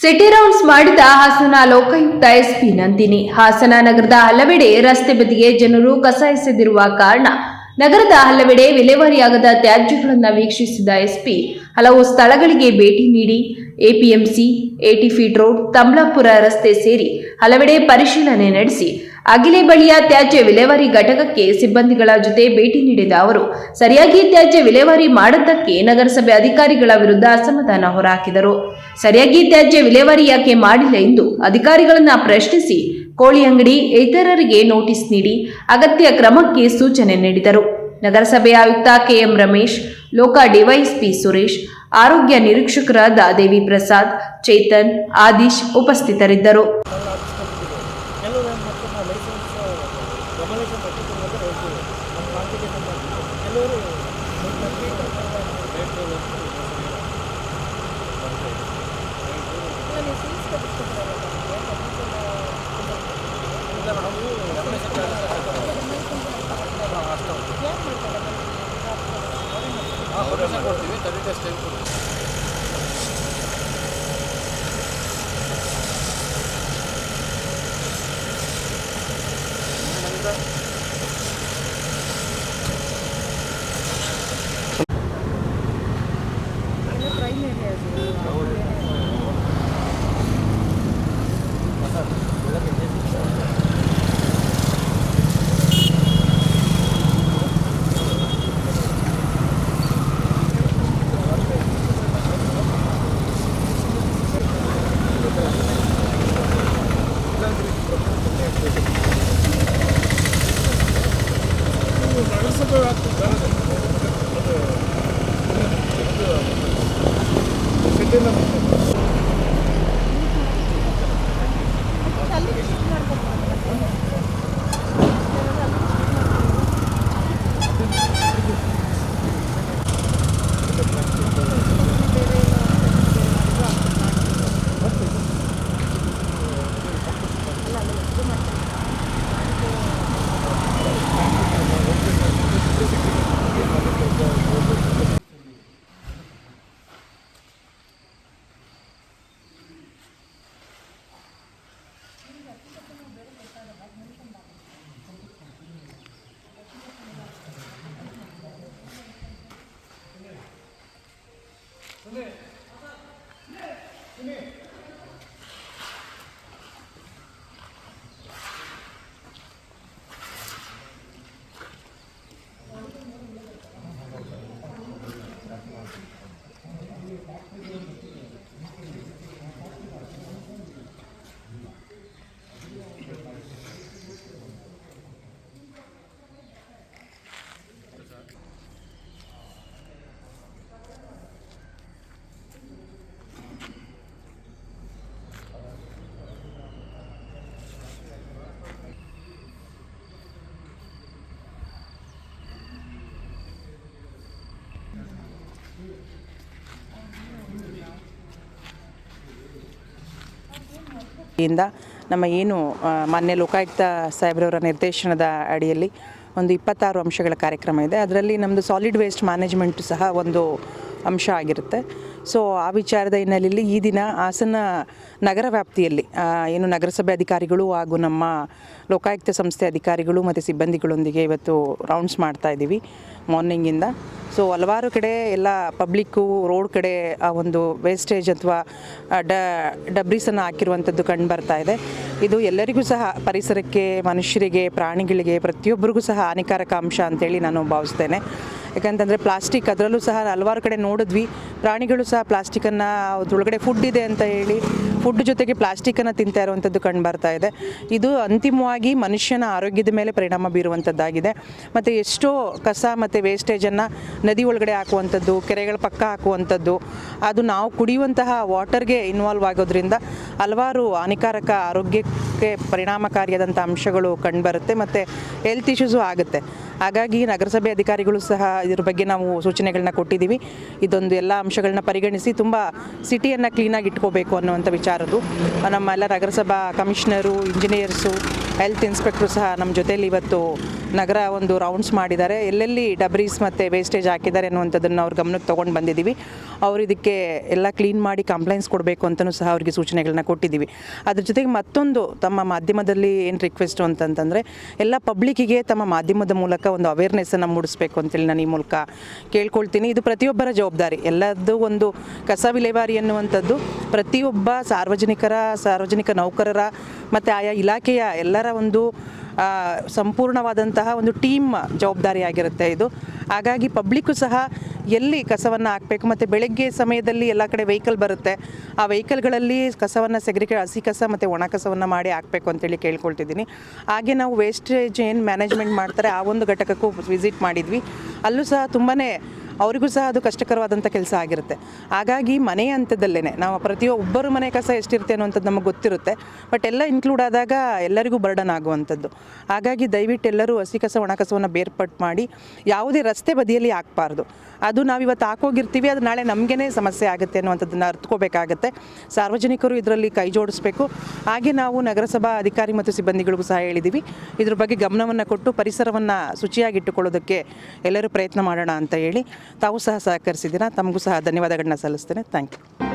City rounds ಮಾಡಿದ Hassan Lokayukta SP Nandini. Hassan ನಗರದ ಹಲವೆಡೆ ರಸ್ತೆ ಬದಿಗೆ ಜನರು ಕಸ ಎಸೆದಿರುವ ಕಾರಣ ನಗರದ ಹಲವೆಡೆ ವಿಲೇವಾರಿಯಾಗದ ತ್ಯಾಜ್ಯಗಳನ್ನು ವೀಕ್ಷಿಸಿದ ಎಸ್ಪಿ. ಹಲವು ಸ್ಥಳಗಳಿಗೆ ಭೇಟಿ ನೀಡಿ APMC eighty feet road, Tamlapura ರಸ್ತೆ ಸೇರಿ ಹಲವೆಡೆ ಪರಿಶೀಲನೆ ನಡೆಸಿ ಅಗಿಲೆ ಬಳಿಯ ತ್ಯಾಜ್ಯ ವಿಲೇವಾರಿ ಘಟಕಕ್ಕೆ ಸಿಬ್ಬಂದಿಗಳ ಜೊತೆ ಭೇಟಿ ನೀಡಿದ ಅವರು, ಸರಿಯಾಗಿ ತ್ಯಾಜ್ಯ ವಿಲೇವಾರಿ ಮಾಡದ್ದಕ್ಕೆ ನಗರಸಭೆ ಅಧಿಕಾರಿಗಳ ವಿರುದ್ಧ ಅಸಮಾಧಾನ ಹೊರಹಾಕಿದರು. ಸರಿಯಾಗಿ ತ್ಯಾಜ್ಯ ವಿಲೇವಾರಿ ಯಾಕೆ ಮಾಡಿಲ್ಲ ಎಂದು ಅಧಿಕಾರಿಗಳನ್ನ ಪ್ರಶ್ನಿಸಿ ಕೋಳಿ ಅಂಗಡಿ ಇತರರಿಗೆ ನೋಟಿಸ್ ನೀಡಿ ಅಗತ್ಯ ಕ್ರಮಕ್ಕೆ ಸೂಚನೆ ನೀಡಿದರು. ನಗರಸಭೆ ಆಯುಕ್ತ ಕೆಎಂ ರಮೇಶ್, ಲೋಕ ಡಿವೈಎಸ್ಪಿ ಸುರೇಶ್, ಆರೋಗ್ಯ ನಿರೀಕ್ಷಕರಾದ ದೇವಿ ಪ್ರಸಾದ್ ಚೇತನ್, ಆದಿಶ್ ಉಪಸ್ಥಿತರಿದ್ದರು. ಕೊಡ್ತೀವಿ ತರ್ಟಿ ಡೇಸ್ ಟೈಮ್ ಕೊಡ್ತೀವಿ 네. 네. 네. ಇಂದ ನಮ್ಮ ಏನು ಮಾನ್ಯ ಲೋಕಾಯುಕ್ತ ಸಾಹೇಬ್ರವರ ನಿರ್ದೇಶನದ ಅಡಿಯಲ್ಲಿ ಒಂದು ಇಪ್ಪತ್ತಾರು ಅಂಶಗಳ ಕಾರ್ಯಕ್ರಮ ಇದೆ. ಅದರಲ್ಲಿ ನಮ್ಮದು ಸಾಲಿಡ್ ವೇಸ್ಟ್ ಮ್ಯಾನೇಜ್ಮೆಂಟ್ ಸಹ ಒಂದು ಅಂಶ ಆಗಿರುತ್ತೆ. ಸೊ, ಆ ವಿಚಾರದ ಹಿನ್ನೆಲೆಯಲ್ಲಿ ಈ ದಿನ ಹಾಸನ ನಗರ ವ್ಯಾಪ್ತಿಯಲ್ಲಿ ಏನು ನಗರಸಭೆ ಅಧಿಕಾರಿಗಳು ಹಾಗೂ ನಮ್ಮ ಲೋಕಾಯುಕ್ತ ಸಂಸ್ಥೆ ಅಧಿಕಾರಿಗಳು ಮತ್ತು ಸಿಬ್ಬಂದಿಗಳೊಂದಿಗೆ ಇವತ್ತು ರೌಂಡ್ಸ್ ಮಾಡ್ತಾ ಇದ್ದೀವಿ ಮಾರ್ನಿಂಗಿಂದ ಸೊ ಹಲವಾರು ಕಡೆ ಎಲ್ಲ ಪಬ್ಲಿಕ್ಕು ರೋಡ್ ಕಡೆ ಆ ಒಂದು ವೇಸ್ಟೇಜ್ ಅಥವಾ ಡ ಡಬ್ರೀಸನ್ನು ಹಾಕಿರುವಂಥದ್ದು ಕಂಡು ಬರ್ತಾ ಇದೆ. ಇದು ಎಲ್ಲರಿಗೂ ಸಹ ಪರಿಸರಕ್ಕೆ, ಮನುಷ್ಯರಿಗೆ, ಪ್ರಾಣಿಗಳಿಗೆ ಪ್ರತಿಯೊಬ್ಬರಿಗೂ ಸಹ ಹಾನಿಕಾರಕ ಅಂಶ ಅಂತೇಳಿ ನಾನು ಭಾವಿಸ್ತೇನೆ. ಯಾಕಂತಂದರೆ ಪ್ಲಾಸ್ಟಿಕ್ ಅದರಲ್ಲೂ ಸಹ ಹಲವಾರು ಕಡೆ ನೋಡಿದ್ವಿ. ಪ್ರಾಣಿಗಳು ಸಹ ಪ್ಲಾಸ್ಟಿಕನ್ನು ಅದ್ರೊಳಗಡೆ ಫುಡ್ ಇದೆ ಅಂತ ಹೇಳಿ ಫುಡ್ ಜೊತೆಗೆ ಪ್ಲಾಸ್ಟಿಕನ್ನು ತಿಂತಾ ಇರುವಂಥದ್ದು ಕಂಡು ಬರ್ತಾ ಇದೆ. ಇದು ಅಂತಿಮವಾಗಿ ಮನುಷ್ಯನ ಆರೋಗ್ಯದ ಮೇಲೆ ಪರಿಣಾಮ ಬೀರುವಂಥದ್ದಾಗಿದೆ ಮತ್ತು ಎಷ್ಟೋ ಕಸ ಮತ್ತು ವೇಸ್ಟೇಜನ್ನು ನದಿ ಒಳಗಡೆ ಹಾಕುವಂಥದ್ದು ಕೆರೆಗಳ ಪಕ್ಕ ಹಾಕುವಂಥದ್ದು ಅದು ನಾವು ಕುಡಿಯುವಂತಹ ವಾಟರ್ಗೆ ಇನ್ವಾಲ್ವ್ ಆಗೋದ್ರಿಂದ ಹಲವಾರು ಹಾನಿಕಾರಕ ಆರೋಗ್ಯಕ್ಕೆ ಪರಿಣಾಮಕಾರಿಯಾದಂಥ ಅಂಶಗಳು ಕಂಡುಬರುತ್ತೆ ಮತ್ತು ಹೆಲ್ತ್ ಇಶ್ಯೂಸು ಆಗುತ್ತೆ. ಹಾಗಾಗಿ ನಗರಸಭೆ ಅಧಿಕಾರಿಗಳು ಸಹ ಇದ್ರ ಬಗ್ಗೆ ನಾವು ಸೂಚನೆಗಳನ್ನ ಕೊಟ್ಟಿದ್ದೀವಿ. ಇದೊಂದು ಎಲ್ಲ ಅಂಶಗಳನ್ನ ಪರಿಗಣಿಸಿ ತುಂಬ ಸಿಟಿಯನ್ನು ಕ್ಲೀನಾಗಿ ಇಟ್ಕೋಬೇಕು ಅನ್ನುವಂಥ ವಿಚಾರದ್ದು. ನಮ್ಮ ಎಲ್ಲ ನಗರಸಭಾ ಕಮಿಷನರು ಇಂಜಿನಿಯರ್ಸು ಹೆಲ್ತ್ ಇನ್ಸ್ಪೆಕ್ಟ್ರು ಸಹ ನಮ್ಮ ಜೊತೆಯಲ್ಲಿ ಇವತ್ತು ನಗರ ಒಂದು ರೌಂಡ್ಸ್ ಮಾಡಿದ್ದಾರೆ. ಎಲ್ಲೆಲ್ಲಿ ಡಬ್ರೀಸ್ ಮತ್ತು ವೇಸ್ಟೇಜ್ ಹಾಕಿದ್ದಾರೆ ಅನ್ನುವಂಥದ್ದನ್ನು ಅವ್ರ ಗಮನಕ್ಕೆ ತೊಗೊಂಡು ಬಂದಿದ್ದೀವಿ. ಅವರು ಇದಕ್ಕೆ ಎಲ್ಲ ಕ್ಲೀನ್ ಮಾಡಿ ಕಂಪ್ಲೇಂಟ್ಸ್ ಕೊಡಬೇಕು ಅಂತಲೂ ಸಹ ಅವರಿಗೆ ಸೂಚನೆಗಳನ್ನ ಕೊಟ್ಟಿದ್ದೀವಿ. ಅದ್ರ ಜೊತೆಗೆ ಮತ್ತೊಂದು ತಮ್ಮ ಮಾಧ್ಯಮದಲ್ಲಿ ಏನು ರಿಕ್ವೆಸ್ಟು ಅಂತಂತಂದರೆ, ಎಲ್ಲ ಪಬ್ಲಿಕ್ಕಿಗೆ ತಮ್ಮ ಮಾಧ್ಯಮದ ಮೂಲಕ ಒಂದು ಅವೇರ್ನೆಸ್ಸನ್ನು ಮೂಡಿಸ್ಬೇಕು ಅಂತೇಳಿ ನಾನು ಈ ಮೂಲಕ ಕೇಳ್ಕೊಳ್ತೀನಿ. ಇದು ಪ್ರತಿಯೊಬ್ಬರ ಜವಾಬ್ದಾರಿ. ಎಲ್ಲದ್ದು ಒಂದು ಕಸ ವಿಲೇವಾರಿ ಅನ್ನುವಂಥದ್ದು ಪ್ರತಿಯೊಬ್ಬ ಸಾರ್ವಜನಿಕರ, ಸಾರ್ವಜನಿಕ ನೌಕರರ, ಮತ್ತು ಆಯಾ ಇಲಾಖೆಯ ಎಲ್ಲರ ಒಂದು ಸಂಪೂರ್ಣವಾದಂತಹ ಒಂದು ಟೀಮ್ ಜವಾಬ್ದಾರಿಯಾಗಿರುತ್ತೆ ಇದು. ಹಾಗಾಗಿ ಪಬ್ಲಿಕ್ಕು ಸಹ ಎಲ್ಲಿ ಕಸವನ್ನು ಹಾಕಬೇಕು ಮತ್ತು ಬೆಳಗ್ಗೆ ಸಮಯದಲ್ಲಿ ಎಲ್ಲ ಕಡೆ ವೆಹಿಕಲ್ ಬರುತ್ತೆ, ಆ ವೆಹಿಕಲ್ಗಳಲ್ಲಿ ಕಸವನ್ನು ಸೆಗ್ರಿಕೆ ಹಸಿ ಕಸ ಮತ್ತು ಒಣ ಕಸವನ್ನು ಮಾಡಿ ಹಾಕಬೇಕು ಅಂತೇಳಿ ಕೇಳ್ಕೊಳ್ತಿದ್ದೀನಿ. ಹಾಗೆ ನಾವು ವೇಸ್ಟೇಜ್ ಏನು ಮ್ಯಾನೇಜ್ಮೆಂಟ್ ಮಾಡ್ತಾರೆ ಆ ಒಂದು ಘಟಕಕ್ಕೂ ವಿಸಿಟ್ ಮಾಡಿದ್ವಿ. ಅಲ್ಲೂ ಸಹ ತುಂಬಾ ಅವರಿಗೂ ಸಹ ಅದು ಕಷ್ಟಕರವಾದಂಥ ಕೆಲಸ ಆಗಿರುತ್ತೆ. ಹಾಗಾಗಿ ಮನೆ ಹಂತದಲ್ಲೇ ನಾವು ಪ್ರತಿಯೊಬ್ಬರು ಮನೆ ಕಸ ಎಷ್ಟಿರುತ್ತೆ ಅನ್ನುವಂಥದ್ದು ನಮಗೆ ಗೊತ್ತಿರುತ್ತೆ, ಬಟ್ ಎಲ್ಲ ಇನ್ಕ್ಲೂಡ್ ಆದಾಗ ಎಲ್ಲರಿಗೂ ಬರ್ಡನ್ ಆಗುವಂಥದ್ದು. ಹಾಗಾಗಿ ದಯವಿಟ್ಟು ಎಲ್ಲರೂ ಹಸಿ ಕಸ ಒಣಕಸವನ್ನು ಬೇರ್ಪಟ್ಟು ಮಾಡಿ, ಯಾವುದೇ ರಸ್ತೆ ಬದಿಯಲ್ಲಿ ಹಾಕಬಾರ್ದು. ಅದು ನಾವು ಇವತ್ತು ಹಾಕೋಗಿರ್ತೀವಿ, ಅದು ನಾಳೆ ನಮಗೇನೆ ಸಮಸ್ಯೆ ಆಗುತ್ತೆ ಅನ್ನುವಂಥದ್ದನ್ನು ಅರ್ಥಕೋಬೇಕಾಗತ್ತೆ ಸಾರ್ವಜನಿಕರು ಇದರಲ್ಲಿ ಕೈ ಜೋಡಿಸ್ಬೇಕು. ಹಾಗೆ ನಾವು ನಗರಸಭಾ ಅಧಿಕಾರಿ ಮತ್ತು ಸಿಬ್ಬಂದಿಗಳಿಗೂ ಸಹ ಹೇಳಿದ್ದೀವಿ ಇದ್ರ ಬಗ್ಗೆ ಗಮನವನ್ನು ಕೊಟ್ಟು ಪರಿಸರವನ್ನು ಶುಚಿಯಾಗಿಟ್ಟುಕೊಳ್ಳೋದಕ್ಕೆ ಎಲ್ಲರೂ ಪ್ರಯತ್ನ ಮಾಡೋಣ ಅಂತ ಹೇಳಿ ತಾವು ಸಹ ಸಹಕರಿಸಿದ್ದೀರಾ. ತಮಗೂ ಸಹ ಧನ್ಯವಾದಗಳನ್ನ ಸಲ್ಲಿಸ್ತೇನೆ. Thank you.